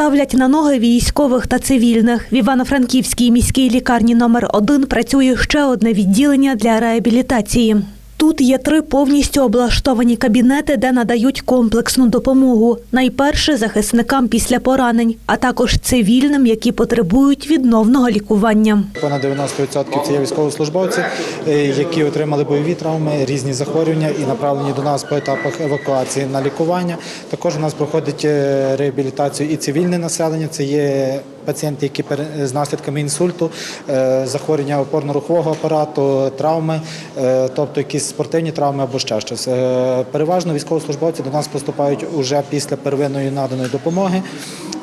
Ставлять на ноги військових та цивільних. В Івано-Франківській міській лікарні номер 1 працює ще одне відділення для реабілітації. Тут є три повністю облаштовані кабінети, де надають комплексну допомогу. Найперше захисникам після поранень, а також цивільним, які потребують відновного лікування. Понад 90% це є військовослужбовці, е, які отримали бойові травми, різні захворювання і направлені до нас по етапах евакуації на лікування. Також у нас проходить е, реабілітацію і цивільне населення. Це є пацієнти, які з наслідками інсульту, е, захворювання опорно-рухового апарату, травми, е, тобто якісь спортивні травми або ще щось. Е, Переважно військовослужбовці до нас поступають уже після первинної наданої допомоги.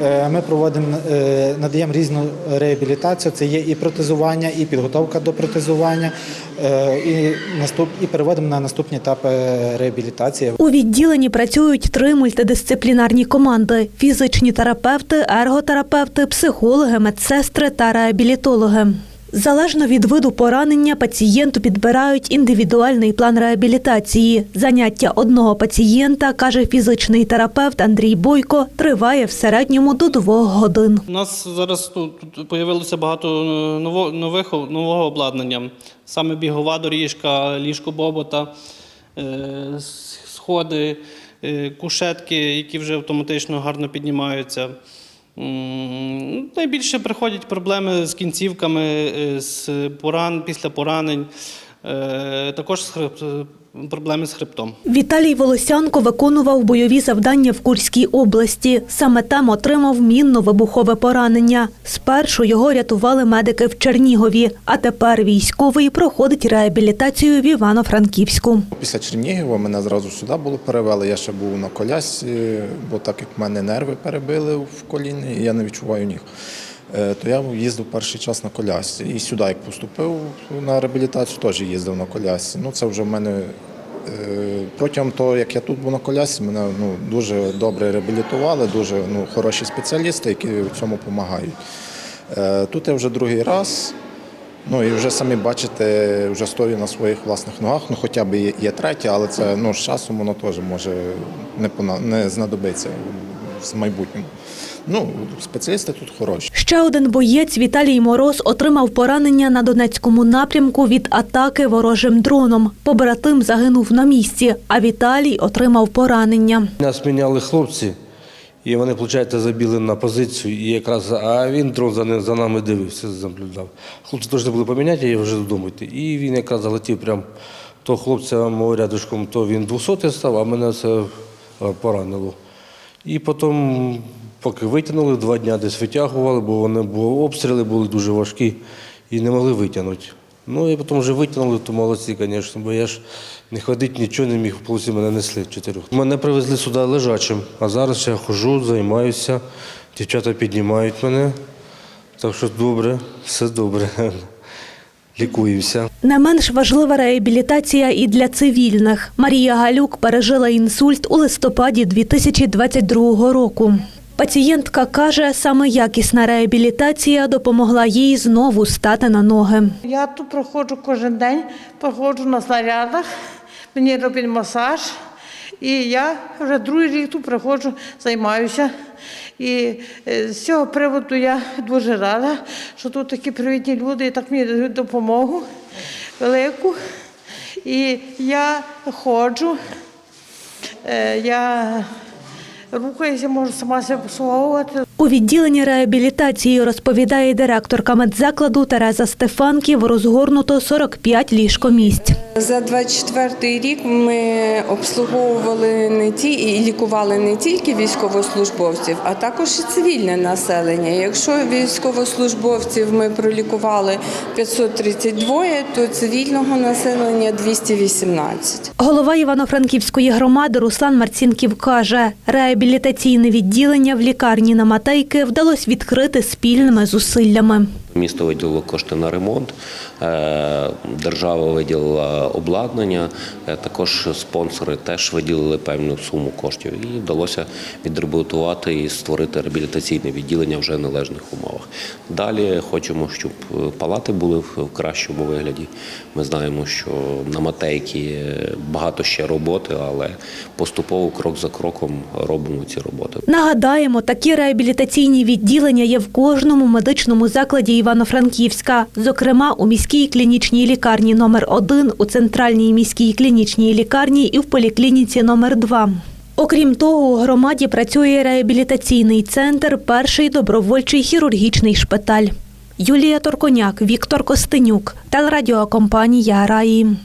Е, Ми проводимо, е, надаємо різну реабілітацію. Це є і протезування, і підготовка до протезування, е, і наступ, і переводимо на наступні етапи реабілітації. У відділенні працюють три мультидисциплінарні команди: фізичні терапевти, ерготерапевти, психологи, медсестри та реабілітологи. Залежно від виду поранення, пацієнту підбирають індивідуальний план реабілітації. Заняття одного пацієнта, каже фізичний терапевт Андрій Бойко, триває в середньому до двох годин. У нас зараз тут, появилося багато е, нових, нового обладнання. Саме бігова доріжка, ліжко бобота, е, сходи, е, кушетки, які вже автоматично гарно піднімаються. Найбільше приходять проблеми з кінцівками, е, з поран, після поранень, також з хреб- проблеми з хребтом. Віталій Волосянко виконував бойові завдання в Курській області. Саме там отримав мінно-вибухове поранення. Спершу його рятували медики в Чернігові, а тепер військовий проходить реабілітацію в Івано-Франківську. Після Чернігова мене зразу сюди було перевели. Я ще був на колясці, бо так як в мене нерви перебили в коліні, я не відчуваю ніг. Е, То я їздив перший час на колясці. І сюди, як поступив на реабілітацію, теж їздив на колясці. Ну, це вже в мене е, протягом того, як я тут був на колясці, мене ну, дуже добре реабілітували, дуже ну, хороші спеціалісти, які в цьому допомагають. Е, Тут я вже другий раз. Ну і вже самі бачите, вже стою на своїх власних ногах. Ну хоча б є, є третя, але це ну, з часом воно теж може не, не знадобиться в майбутньому. Ну, спеціалісти тут хороші. Ще один боєць Віталій Мороз отримав поранення на Донецькому напрямку від атаки ворожим дроном. Побратим загинув на місці, а Віталій отримав поранення. Нас міняли хлопці, і вони, виходить, забіли на позицію, і якраз, а він дрон за, ним- за нами дивився, наблюдав. Хлопці повинні були поміняти, я вже додому йти. І він якраз залетів прямо то хлопця мого рядышком, то він 200 став, а мене це е, поранило. І потім, поки витягнули, два дні десь витягували, бо вони бо обстріли були дуже важкі і не могли витягнути. Ну і потім вже витягнули, то молодці, звісно, бо я ж не ходити, нічого не міг, полосі мене несли чотирьох. Мене привезли сюди лежачим, а зараз я ходжу, займаюся, дівчата піднімають мене. Так що добре, все добре. Лікуюся. Не менш важлива реабілітація і для цивільних. Марія Галюк пережила інсульт у листопаді 2022 року. Пацієнтка каже, саме якісна реабілітація допомогла їй знову стати на ноги. Я тут проходжу кожен день, проходжу на снарядах, мені роблять масаж. І я вже другий рік тут приходжу, займаюся. І е, з цього приводу я дуже рада, що тут такі привітні люди і так мені дають допомогу велику. І я ходжу, е, я рухаюся, можу сама себе послуговувати. У відділенні реабілітації, розповідає директорка медзакладу Тереза Стефанків, розгорнуто 45 ліжкомісць. За 24 рік ми обслуговували не ті і лікували не тільки військовослужбовців, а також і цивільне населення. Якщо військовослужбовців ми пролікували 532, то цивільного населення 218. Голова Івано-Франківської громади Руслан Марцінків каже, реабілітаційне відділення в лікарні на Матейки вдалося відкрити спільними зусиллями. Місто виділило кошти на ремонт, е, держава виділила обладнання, е, також спонсори теж виділили певну суму коштів і вдалося відремонтувати і створити реабілітаційне відділення вже в належних умовах. Далі хочемо, щоб палати були в кращому вигляді. Ми знаємо, що на Матейки багато ще роботи, але поступово крок за кроком робимо ці роботи. Нагадаємо, такі реабілітаційні відділення є в кожному медичному закладі Івано-Франківська, зокрема у міській клінічній лікарні номер 1 у центральній міській клінічній лікарні і в поліклініці номер 2 Окрім того, у громаді працює реабілітаційний центр, перший добровольчий хірургічний шпиталь. Юлія Торконяк, Віктор Костенюк, телерадіокомпанія Раї.